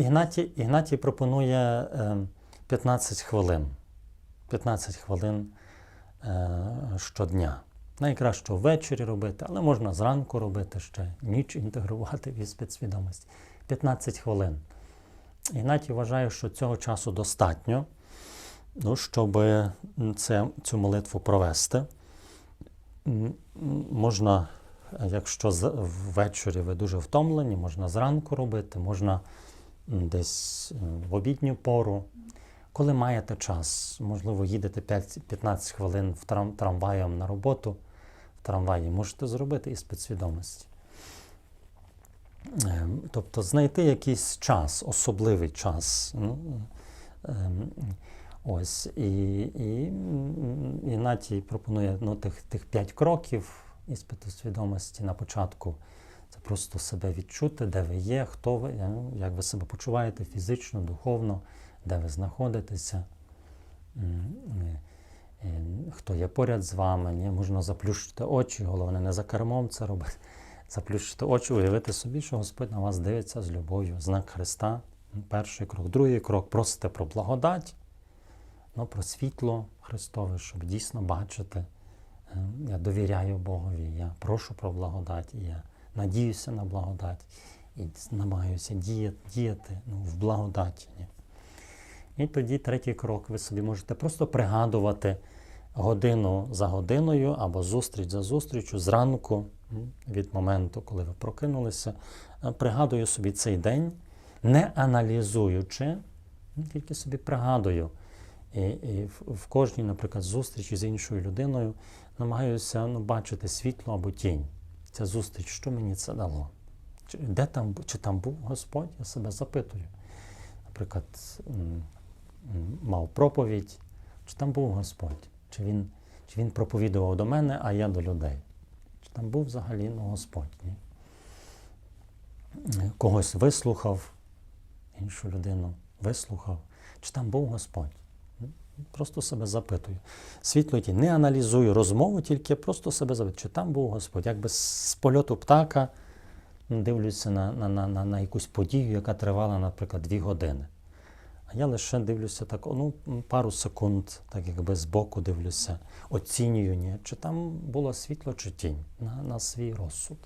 Ігнатій, Ігнатій пропонує е, 15 хвилин. 15 хвилин е, щодня. Найкраще ввечері робити, але можна зранку робити ще ніч інтегрувати в іспит свідомості. 15 хвилин. Ігнатій вважає, що цього часу достатньо, ну, щоб це, цю молитву провести. Можна, е, якщо ввечері ви дуже втомлені, можна зранку робити, можна десь в обідню пору. Коли маєте час, можливо, їдете 5 15 хвилин в трам, трамваєм на роботу, в трамваї можете зробити іспит свідомості. Ем, Тобто знайти якийсь час, особливий час. Ну, ем, ось, і, і, м, Ігнатій пропонує ну, тих, тих п'ять кроків іспиту свідомості на початку. Це просто себе відчути, де ви є, хто ви, ну, як ви себе почуваєте фізично, духовно, де ви знаходитеся, е, е, хто є поряд з вами. Ні? Можна заплющити очі, головне не за кермом це робити. Заплющити очі, уявити собі, що Господь на вас дивиться з любов'ю. Знак Христа. Перший крок. Другий крок просите про благодать, ну, про світло Христове, щоб дійсно бачити. Е, Я довіряю Богові, я прошу про благодать, і я надіюся на благодать і намагаюся діяти, діяти ну, в благодаті. І тоді третій крок ви собі можете просто пригадувати годину за годиною або зустріч за зустрічю зранку, від моменту, коли ви прокинулися. Е, Пригадую собі цей день, не аналізуючи, тільки собі пригадую. І, і в кожній, наприклад, зустрічі з іншою людиною намагаюся ну, бачити світло або тінь. Ця зустріч, що мені це дало? Чи, де там, чи там був Господь? Я себе запитую. Наприклад, мав проповідь, чи там був Господь? Чи він, чи він проповідував до мене, а я до людей? Чи там був взагалі ну, Господь? Ні? Когось вислухав, іншу людину вислухав, чи там був Господь? Просто себе запитую. Світло тінь. не аналізую розмову, тільки просто себе запитую, чи там був Господь. Якби з польоту птака дивлюся на, на, на, на, на якусь подію, яка тривала, наприклад, дві години. А я лише дивлюся так, ну, пару секунд, так якби збоку дивлюся, оцінюю, ні, чи там було світло чи тінь на, на свій розсуд.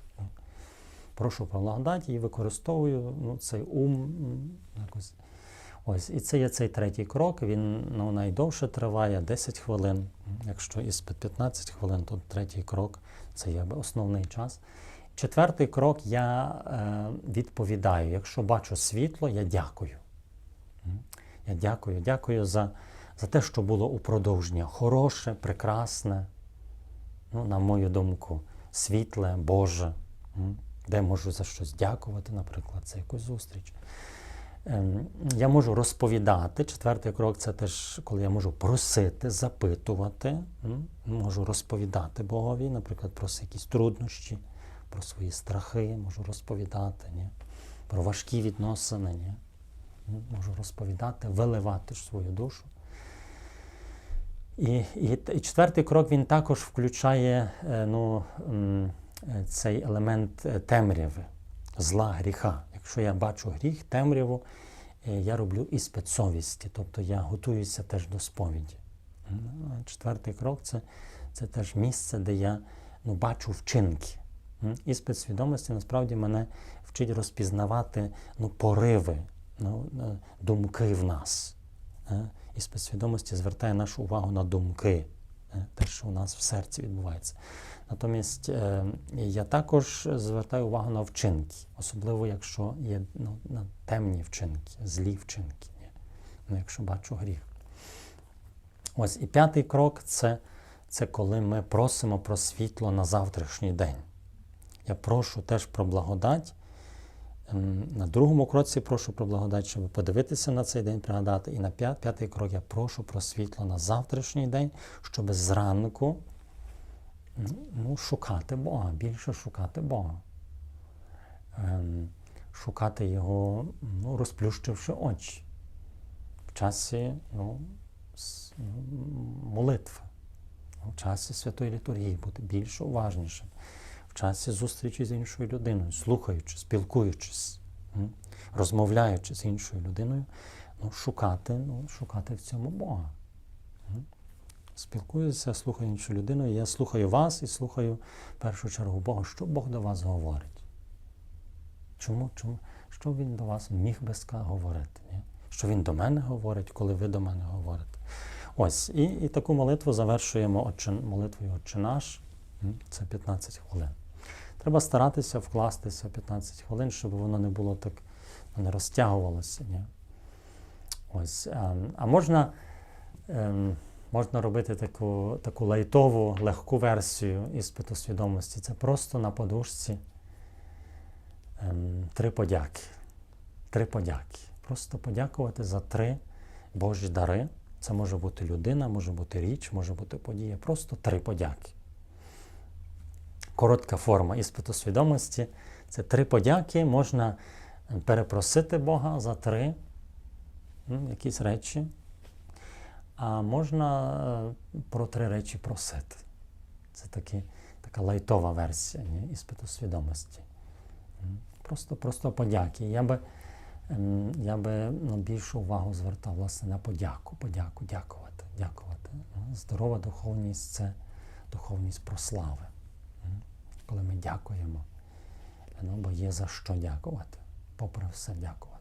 Прошу про благодать і використовую ну, цей ум якось. Ось, і це є цей третій крок. Він ну, найдовше триває 10 хвилин. Якщо іспит 15 хвилин, то третій крок це є основний час. Четвертий крок я е, відповідаю. Якщо бачу світло, я дякую. Я дякую, дякую за, за те, що було у продовження. Хороше, прекрасне, ну, на мою думку, світле, Боже. Де можу за щось дякувати, наприклад, це якусь зустріч. Ем, Я можу розповідати. Четвертий крок це теж, коли я можу просити, запитувати, можу розповідати Богові, наприклад, про якісь труднощі, про свої страхи, можу розповідати, ні? про важкі відносини, ні? Можу розповідати, виливати ж свою душу. І, і, і четвертий крок він також включає е, ну, е, цей елемент е, темряви, зла, гріха. Якщо я бачу гріх, темряву, е, я роблю іспит совісті, тобто я готуюся теж до сповіді. Четвертий крок це, це теж місце, де я ну, бачу вчинки. М, Іспит свідомості насправді мене вчить розпізнавати ну, пориви, ну, е, думки в нас. Е, Іспит свідомості звертає нашу увагу на думки, те, що у нас в серці відбувається. Натомість е, я також звертаю увагу на вчинки, особливо якщо є ну, на темні вчинки, злі вчинки, ну, якщо бачу гріх. Ось і п'ятий крок це, це коли ми просимо про світло на завтрашній день. Я прошу теж про благодать. Ем, На другому кроці прошу про благодать, щоб подивитися на цей день, пригадати. І на п'ятий крок я прошу про світло на завтрашній день, щоб зранку ну, шукати Бога, більше шукати Бога. Ем, Шукати Його, ну, розплющивши очі в часі ну, ну, молитви, в часі святої літургії, бути більш уважнішим в часі зустрічі з іншою людиною, слухаючи, спілкуючись. розмовляючи з іншою людиною, ну, шукати, ну, шукати в цьому Бога. Спілкуюся, слухаю іншу людину, я слухаю вас і слухаю в першу чергу Бога, що Бог до вас говорить. Чому? Чому? Що він до вас міг би говорити? Ні? Що він до мене говорить, коли ви до мене говорите. Ось, і, і таку молитву завершуємо отче, молитвою Отче наш. Це 15 хвилин. Треба старатися вкластися в 15 хвилин, щоб воно не було так, не розтягувалося. Ні? Ось, а, а можна, ем, можна робити таку, таку лайтову, легку версію іспиту свідомості. Це просто на подушці ем, три подяки. Три подяки. Просто подякувати за три Божі дари. Це може бути людина, може бути річ, може бути подія. Просто три подяки. Коротка форма іспиту свідомості. Це три подяки. Можна е, перепросити Бога за три якісь речі. А можна е, про три речі просити. Це такі, така лайтова версія ні, іспиту свідомості. Просто, просто подяки. Я би, ем, я би ну, більшу увагу звертав власне на подяку, подяку, дякувати, дякувати. Ну, Здорова духовність це духовність прослави. Коли ми дякуємо, ну, бо є за що дякувати, попри все дякувати.